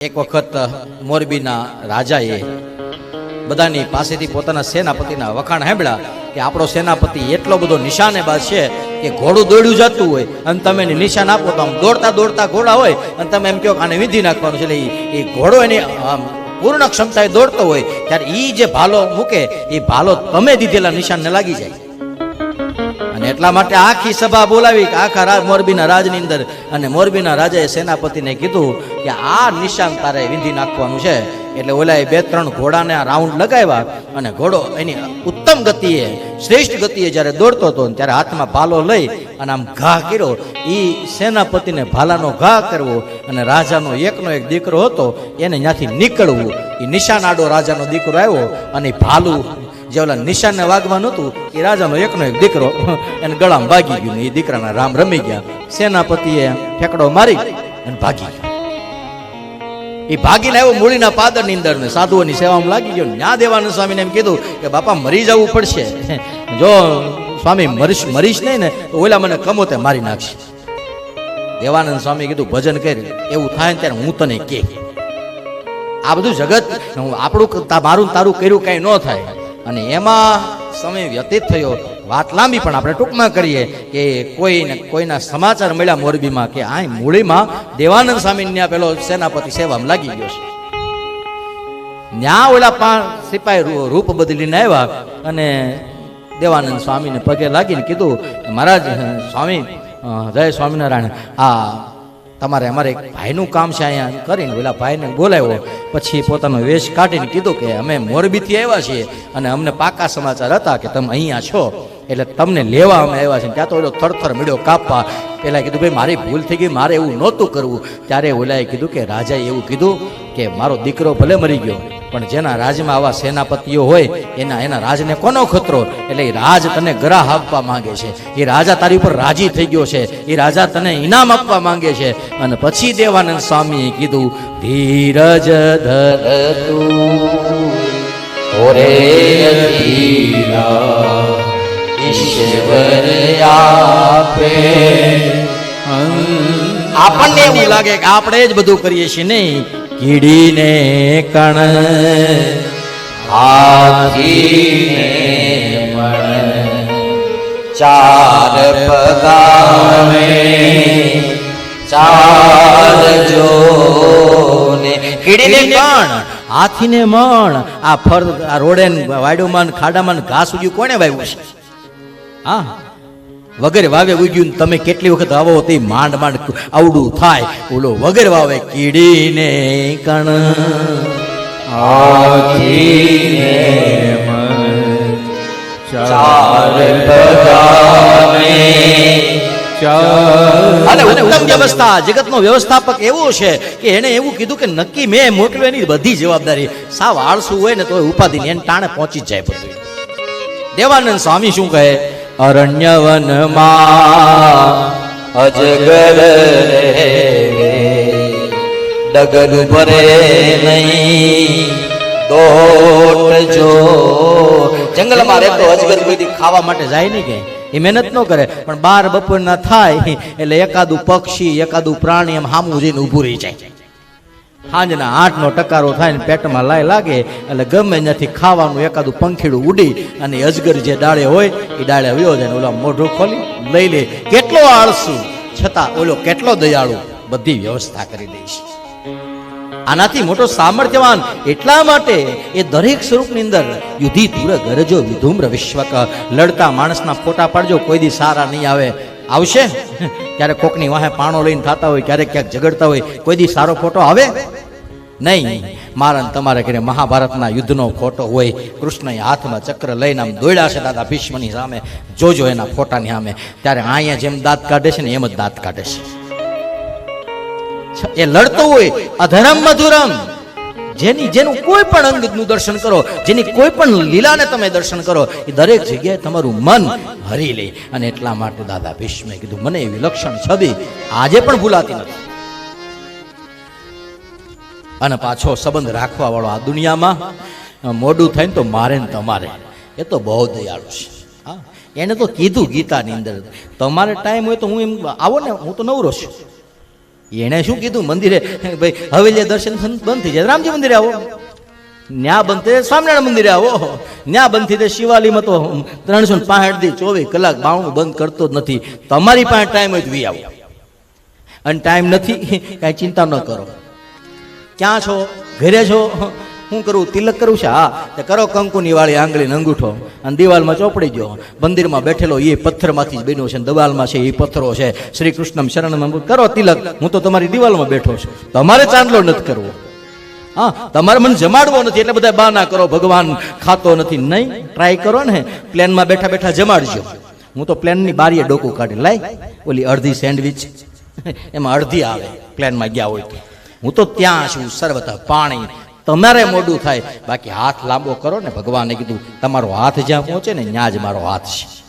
એક વખત મોરબીના રાજાએ બધાની પાસેથી પોતાના સેનાપતિના વખાણ સાંભળ્યા કે આપણો સેનાપતિ એટલો બધો નિશાનેબાજ છે કે ઘોડું દોડ્યું જતું હોય અને તમે એને નિશાન આપો તો આમ દોડતા દોડતા ઘોડા હોય અને તમે એમ કહો આને વિધિ નાખવાનું છે. એ ઘોડો એની પૂર્ણ ક્ષમતાએ દોડતો હોય ત્યારે એ જે ભાલો મૂકે એ ભાલો તમે દીધેલા નિશાનને લાગી જાય. એટલા માટે આખી સભા બોલાવી કે આખા મોરબીના રાજની અંદર અને મોરબીના રાજાએ સેનાપતિને કીધું કે આ નિશાન તારે વિંધી નાખવાનું છે. એટલે ઓલાએ બે ત્રણ ઘોડાને આ રાઉન્ડ લગાવ્યા અને ઘોડો એની ઉત્તમ ગતિએ, શ્રેષ્ઠ ગતિએ જ્યારે દોડતો હતો ત્યારે હાથમાં ભાલો લઈ અને આમ ઘા કર્યો. એ સેનાપતિને ભાલાનો ઘા કરવો અને રાજાનો એકનો એક દીકરો હતો એને ત્યાંથી નીકળવું. એ નિશાન આડો રાજાનો દીકરો આવ્યો અને ભાલું જે ઓલા નિશાનને વાગવાનું હતું એ રાજાનો એકનો એક દીકરો એને ગળામાં ભાગી ગયું ને એ દીકરાના રામ રમી ગયા. સેનાપતિએ ફેંકડો મારી અને ભાગી ગયો. એ ભાગીને આવ્યો મૂળીના પાદરની અંદર ને સાધુઓની સેવામાં લાગી ગયો. ન્યા દેવાનંદ સ્વામીને એમ કીધું કે, બાપા, મરી જવું પડશે. જો સ્વામી મરીશ મરીશ નહીં ને, તો ઓલા મને કમોતે મારી નાખશે. દેવાનંદ સ્વામી કીધું, ભજન કરી. એવું થાય ને ત્યારે હું તને કે આ બધું જગત આપણું તા- મારું તારું કર્યું કાંઈ ન થાય. અને એમાં સમય વ્યતીત થયો. વાત લાંબી પણ આપણે ટૂંકમાં કરીએ કે કોઈને, કોઈના સમાચાર મળ્યા મોરબીમાં કે આ મૂળીમાં દેવાનંદ સ્વામી ત્યાં પેલો સેનાપતિ સેવામાં લાગી ગયો છે. ન્યા ઓલા પા સિપાહી રૂપ બદલીને આવ્યા અને દેવાનંદ સ્વામીને પગે લાગીને કીધું, મહારાજ, સ્વામી જય સ્વામિનારાયણ. આ તમારે અમારે એક ભાઈનું કામ છે અહીંયા કરીને પેલા ભાઈને બોલાવ્યો. પછી પોતાનો વેશ કાઢીને કીધું કે અમે મોરબીથી આવ્યા છીએ અને અમને પાકા સમાચાર હતા કે તમે અહીંયા છો. એટલે તમને લેવા અમે આવ્યા છીએ. ત્યાં તો ઓલો થરથર મળ્યો કાપવા. પેલા કીધું, ભાઈ, મારી ભૂલ થઈ ગઈ. મારે એવું નહોતું કરવું. ત્યારે ઓલાએ કીધું કે, રાજાએ એવું કીધું કે, મારો દીકરો ભલે મરી ગયો પણ જેના રાજમાં આવા સેનાપતિઓ હોય એના એના રાજને કોનો ખતરો? એટલે એ રાજ તને ગ્રાહ આપવા માંગે છે. એ રાજા તારી ઉપર રાજી થઈ ગયો છે. એ રાજા તને ઇનામ આપવા માંગે છે. અને પછી દેવાનંદ સ્વામીએ કીધું ધીરજ ધર ઓરે ઈશ્વર આપે. આપણને એવું લાગે કે આપણે જ બધું કરીએ છીએ નહીં. કીડીને કણ હાથીને મણ ચાર પગામે ચાર જોને કીડીને કણ હાથીને મણ આ ફર આ રોડે વાડુમાં ખાડામાં ઘાસ ઉગ્યું કોને વાવ્યું છે? હા વગર વાવે ઉગ્યું તમે કેટલી વખત આવો તે માંડ માંડ આવડું થાય. ઓલો વગર વાવે કીડીને કણ. અને ઉત્તમ વ્યવસ્થા. જગતનો વ્યવસ્થાપક એવો છે કે એને એવું કીધું કે નક્કી મેં મોકલ્યું એની બધી જવાબદારી. સાવ આળસુ હોય ને તો ઉપાધિ એને ટાણે પહોંચી જ જાય બધું. દેવાનંદ સ્વામી શું કહે? અરણ્યવનમાં અજગર ડગર ભરે નહીં, દોટ જો. જંગલમાં રહેતો અજગર કોઈ ખાવા માટે જાય નહીં કે એ મહેનત ન કરે, પણ બાર બપોરના થાય, એટલે એકાદું પક્ષી, એકાદું પ્રાણી એમ હામું જઈને ઊભું રહી જાય. સાંજના આઠનો ટકારો થાય ને પેટમાં લાય લાગે એટલે ગમે ત્યાંથી ખાવાનું એકાદું પંખીડું ઉડી અને અજગર જે ડાળે હોય એ ડાળે વયો જાય ઓલા મોઢું ખોલી લઈ લે. કેટલો આળસુ. છતાં ઓલો કેટલો દયાળુ. બધી વ્યવસ્થા કરી દે આનાથી મોટો સામર્થ્યવાન એટલા માટે એ દરેક સ્વરૂપની અંદર યુધિ તુર ગરજો, વિધુમ્ર, વિશ્વક, લડતા માણસના ફોટા પાડજો, કોઈ દી સારા નહીં આવે. આવશે? ક્યારેક કોકની વાહે પાણો લઈને થતા હોય, ક્યારેક ક્યાંક ઝઘડતા હોય, કોઈ દી સારો ફોટો આવે? નહીં. મારા તમારા ઘરે મહાભારતના યુદ્ધનો ફોટો હોય, કૃષ્ણએ હાથમાં ચક્ર લઈને આમ દોડ્યા છે, દાદા ભીષ્મની સામે. જોજો એના ફોટાની સામે. ત્યારે અહીંયા જેમ દાંત કાઢે છે ને એમ જ દાંત કાઢે છે. એ લડતો હોય અધરમ મધુરમ. જેની જેનું કોઈ પણ અંગનું દર્શન કરો, જેની કોઈ પણ લીલાને તમે દર્શન કરો, એ દરેક જગ્યાએ તમારું મન હરી લે. અને એટલા માટે દાદા ભીષ્મે કીધું, મને એવી લક્ષણ છબી આજે પણ ભૂલાતી નથી. અને પાછો સંબંધ રાખવા વાળો આ દુનિયામાં મોડું થાય ને તો મારે ને તમારે. એ તો બહુ દયાળુ છે. હા. એને તો કીધું ગીતાની અંદર, તમારે ટાઈમ હોય તો હું એમ, આવો ને, હું તો નવરો છું. એણે શું કીધું? મંદિરે? ભાઈ, હવેલી દર્શન બંધ થઈ જાય. રામજી મંદિરે આવો. ન્યા થઈ સ્વામિનારાયણ મંદિરે આવો. ન્યા થઈ જાય. શિવાલીમાં તો ત્રણસો પાંસઠ દી ચોવીસ કલાક બાવણું બંધ કરતો જ નથી. તમારી પાસે ટાઈમ જ વી આવો. અને ટાઈમ નથી, કાંઈ ચિંતા ન કરો. ક્યાં છો? ઘરે છો? શું કરું? તિલક કરું છે? હા. તે કરો કંકુની વાળી આંગળી ને અંગૂઠો. અને દિવાલમાં ચોપડી ગયો મંદિરમાં બેઠેલો એ પથ્થરમાંથી જ બન્યો છે દિવાલમાં છે એ પથ્થરો છે. શ્રી કૃષ્ણ શરણમાં કરો તિલક. હું તો તમારી દિવાલમાં બેઠો છું. તમારે ચાંદલો નથી કરવો. હા, તમારે મને જમાડવો નથી. એટલે બધા બહાના કરો, ભગવાન ખાતો નથી. નહીં ટ્રાય કરો ને. પ્લેનમાં બેઠા બેઠા જમાડજો. હું તો પ્લેનની બારીએ ડોકું કાઢી લાય. ઓલી અડધી સેન્ડવિચ. એમાં અડધી આવે. પ્લેનમાં ગયા હોય તો. હું તો ત્યાં છું. સર્વતઃ પાણી તમારે મોડું થાય. બાકી હાથ લાંબો કરો ને ભગવાને કીધું, તમારો હાથ જ્યાં પહોંચે ને ત્યાં જ મારો હાથ છે.